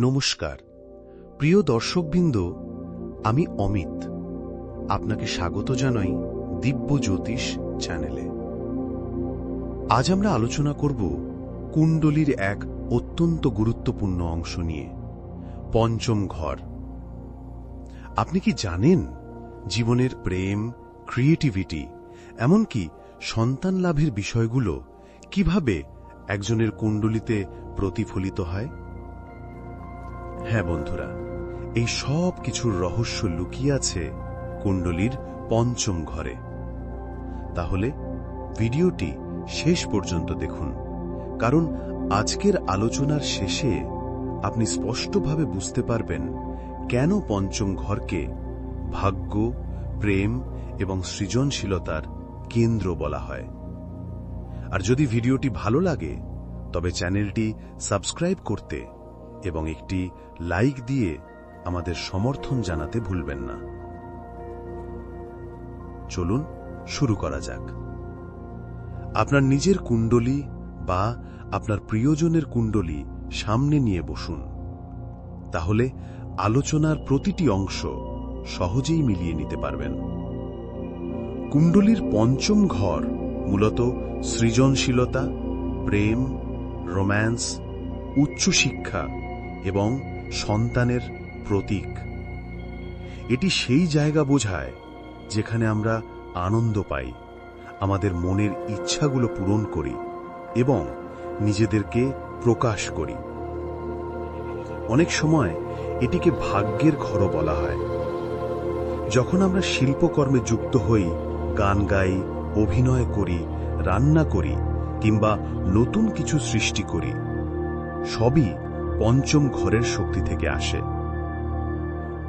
নমস্কার। প্রিয় দর্শকবৃন্দ, আমি অমিত। আপনাকে স্বাগত জানাই দিব্য জ্যোতিষ চ্যানেলে। আজ আমরা আলোচনা করব কুণ্ডলীর এক অত্যন্ত গুরুত্বপূর্ণ অংশ নিয়ে, পঞ্চম ঘর। আপনি কি জানেন জীবনের প্রেম, ক্রিয়েটিভিটি, এমনকি সন্তান লাভের বিষয়গুলো কীভাবে একজনের কুণ্ডলিতে প্রতিফলিত হয়? হ্যাঁ বন্ধুরা, এই সব কিছুর রহস্য লুকিয়ে আছে কুণ্ডলীর পঞ্চম ঘরে। তাহলে ভিডিওটি শেষ পর্যন্ত দেখুন, কারণ আজকের আলোচনার শেষে আপনি স্পষ্টভাবে বুঝতে পারবেন কেন পঞ্চম ঘরকে ভাগ্য, প্রেম এবং সৃজনশীলতার কেন্দ্র বলা হয়। আর যদি ভিডিওটি ভালো লাগে, তবে চ্যানেলটি সাবস্ক্রাইব করতে এবং একটি লাইক দিয়ে আমাদের সমর্থন জানাতে ভুলবেন না। চলুন শুরু করা যাক। আপনার নিজের কুণ্ডলী বা আপনার প্রিয়জনের কুণ্ডলী সামনে নিয়ে বসুন। তাহলে আলোচনার প্রতিটি অংশ সহজেই মিলিয়ে নিতে পারবেন। কুণ্ডলীর পঞ্চম ঘর মূলত সৃজনশীলতা, প্রেম, রোম্যান্স, উচ্চশিক্ষা এবং সন্তানের প্রতীক। এটি সেই জায়গা বোঝায় যেখানে আমরা আনন্দ পাই, আমাদের মনের ইচ্ছাগুলো পূরণ করি এবং নিজেদেরকে প্রকাশ করি। অনেক সময় এটিকে ভাগ্যের ঘরও বলা হয়। যখন আমরা শিল্পকর্মে যুক্ত হই, গান গাই, অভিনয় করি, রান্না করি কিংবা নতুন কিছু সৃষ্টি করি, সবই পঞ্চম ঘরের শক্তি থেকে আসে।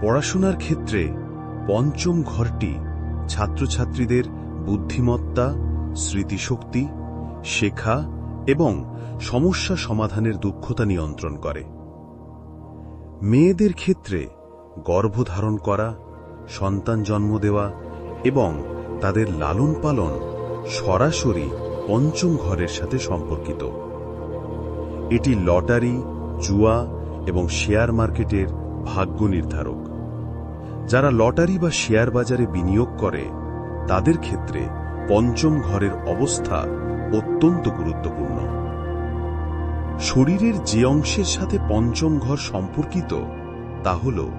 পড়াশোনার ক্ষেত্রে পঞ্চম ঘরটি ছাত্রছাত্রীদের বুদ্ধিমত্তা, স্মৃতিশক্তি, শেখা এবং সমস্যা সমাধানের দক্ষতা নিয়ন্ত্রণ করে। মেয়েদের ক্ষেত্রে গর্ভধারণ করা, সন্তান জন্ম দেওয়া এবং তাদের লালন পালন সরাসরি পঞ্চম ঘরের সাথে সম্পর্কিত। এটি লটারি জুয়া এবং শেয়ার মার্কেটের ভাগ্য নির্ধারক। যারা লটারি বা শেয়ার বাজারে বিনিয়োগ করে, তাদের ক্ষেত্রে পঞ্চম ঘরের অবস্থা অত্যন্ত গুরুত্বপূর্ণ। শরীরের যে অংশের সাথে পঞ্চম ঘর সম্পর্কিত, তা হল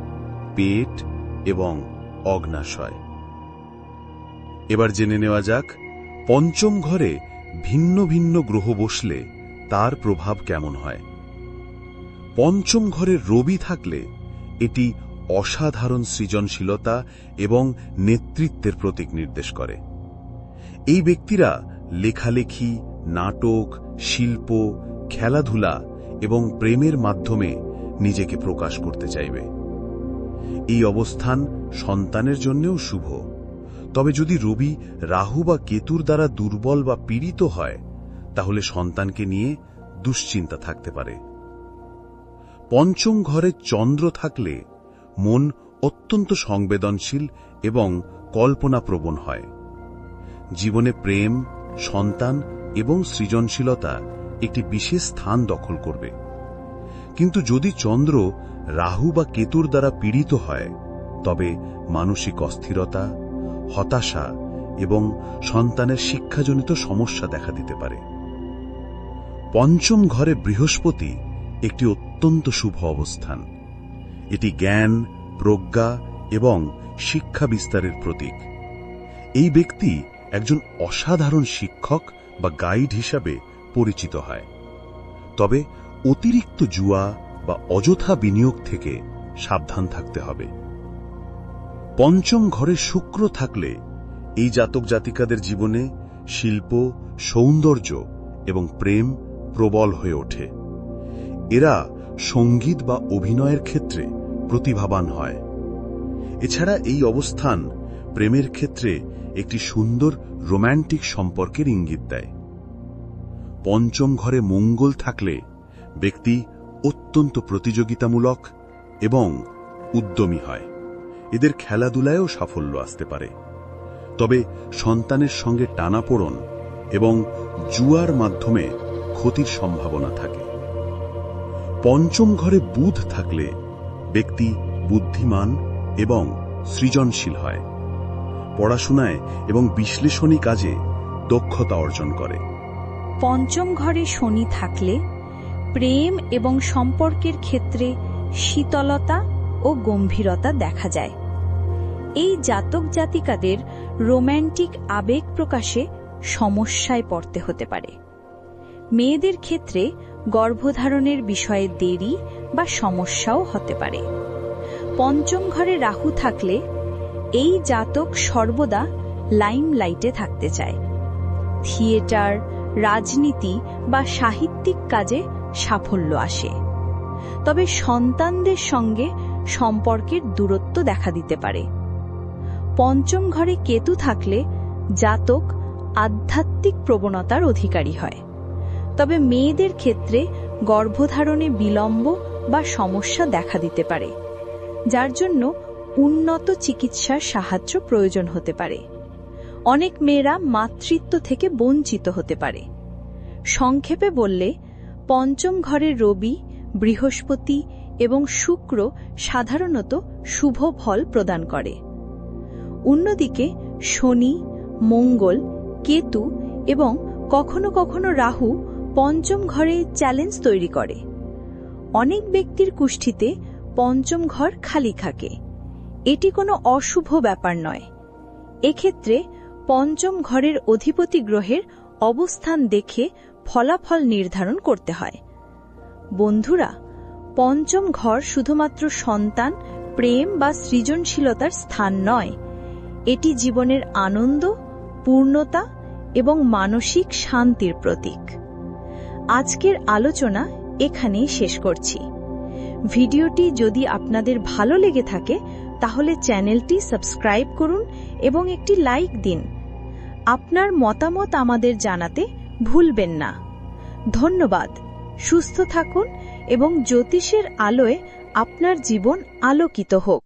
পেট এবং অগ্নাশয়। এবার জেনে নেওয়া যাক, পঞ্চম ঘরে ভিন্ন ভিন্ন গ্রহ বসলে তার প্রভাব কেমন হয়। পঞ্চম ঘরে রবি থাকলে এটি অসাধারণ সৃজনশীলতা এবং নেতৃত্বের প্রতীক নির্দেশ করে। এই ব্যক্তিরা লেখালেখি, নাটক, শিল্প, খেলাধুলা এবং প্রেমের মাধ্যমে নিজেকে প্রকাশ করতে চাইবে। এই অবস্থান সন্তানের জন্যও শুভ। তবে যদি রবি রাহু বা কেতুর দ্বারা দুর্বল বা পীড়িত হয়, তাহলে সন্তানকে নিয়ে দুশ্চিন্তা থাকতে পারে। পঞ্চম ঘরে চন্দ্র থাকলে মন অত্যন্ত সংবেদনশীল এবং কল্পনাপ্রবণ হয়। জীবনে প্রেম, সন্তান এবং সৃজনশীলতা একটি বিশেষ স্থান দখল করবে। কিন্তু যদি চন্দ্র রাহু বা কেতুর দ্বারা পীড়িত হয়, তবে মানসিক অস্থিরতা, হতাশা এবং সন্তানের শিক্ষাজনিত সমস্যা দেখা দিতে পারে। পঞ্চম ঘরে বৃহস্পতি একটি অত্যন্ত শুভ অবস্থান। এটি জ্ঞান, প্রজ্ঞা এবং শিক্ষা বিস্তারের প্রতীক। এই ব্যক্তি একজন অসাধারণ শিক্ষক বা গাইড হিসাবে পরিচিত হয়। তবে অতিরিক্ত জুয়া বা অযথা বিনিয়োগ থেকে সাবধান থাকতে হবে। পঞ্চম ঘরে শুক্র থাকলে এই জাতক জাতিকাদের জীবনে শিল্প, সৌন্দর্য এবং প্রেম প্রবল হয়ে ওঠে। এরা সংগীত বা অভিনয়ের ক্ষেত্রে প্রতিভাবান হয়। এছাড়া এই অবস্থান প্রেমের ক্ষেত্রে একটি সুন্দর রোম্যান্টিক সম্পর্কের ইঙ্গিত দেয়। পঞ্চম ঘরে মঙ্গল থাকলে ব্যক্তি অত্যন্ত প্রতিযোগিতামূলক এবং উদ্যমী হয়। এদের খেলাধুলায়ও সাফল্য আসতে পারে। তবে সন্তানের সঙ্গে টানাপোড়ন এবং জুয়ার মাধ্যমে ক্ষতির সম্ভাবনা থাকে। পঞ্চম ঘরে বুধ থাকলে ব্যক্তি বুদ্ধিমান এবং সৃজনশীল হয়। পড়াশোনায় এবং বিশ্লেষণী কাজে দক্ষতা অর্জন করে। পঞ্চম ঘরে শনি থাকলে প্রেম এবং সম্পর্কের ক্ষেত্রে শীতলতা ও গম্ভীরতা দেখা যায়। এই জাতক জাতিকাদের রোম্যান্টিক আবেগ প্রকাশে সমস্যায় পড়তে হতে পারে। মেয়েদের ক্ষেত্রে গর্ভধারণের বিষয়ে দেরি বা সমস্যাও হতে পারে। পঞ্চম ঘরে রাহু থাকলে এই জাতক সর্বদা লাইমলাইটে থাকতে চায়। থিয়েটার, রাজনীতি বা সাহিত্যিক কাজে সাফল্য আসে। তবে সন্তানদের সঙ্গে সম্পর্কের দূরত্ব দেখা দিতে পারে। পঞ্চম ঘরে কেতু থাকলে জাতক আধ্যাত্মিক প্রবণতার অধিকারী হয়। তবে মেয়েদের ক্ষেত্রে গর্ভধারণে বিলম্ব বা সমস্যা দেখা দিতে পারে, যার জন্য উন্নত চিকিৎসার সাহায্য প্রয়োজন হতে পারে। অনেক মেয়েরা মাতৃত্ব থেকে বঞ্চিত হতে পারে। সংক্ষেপে বললে, পঞ্চম ঘরের রবি, বৃহস্পতি এবং শুক্র সাধারণত শুভ ফল প্রদান করে। অন্যদিকে শনি, মঙ্গল, কেতু এবং কখনো কখনো রাহু পঞ্চম ঘরে চ্যালেঞ্জ তৈরি করে। অনেক ব্যক্তির কুষ্ঠিতে পঞ্চম ঘর খালি থাকে। এটি কোনো অশুভ ব্যাপার নয়। এক্ষেত্রে পঞ্চম ঘরের অধিপতি গ্রহের অবস্থান দেখে ফলাফল নির্ধারণ করতে হয়। বন্ধুরা, পঞ্চম ঘর শুধুমাত্র সন্তান, প্রেম বা সৃজনশীলতার স্থান নয়। এটি জীবনের আনন্দ, পূর্ণতা এবং মানসিক শান্তির প্রতীক। আজকের আলোচনা এখানেই শেষ করছি। ভিডিওটি যদি আপনাদের ভালো লেগে থাকে, তাহলে চ্যানেলটি সাবস্ক্রাইব করুন এবং একটি লাইক দিন। আপনার মতামত আমাদের জানাতে ভুলবেন না। ধন্যবাদ। সুস্থ থাকুন এবং জ্যোতিষের আলোয় আপনার জীবন আলোকিত হোক।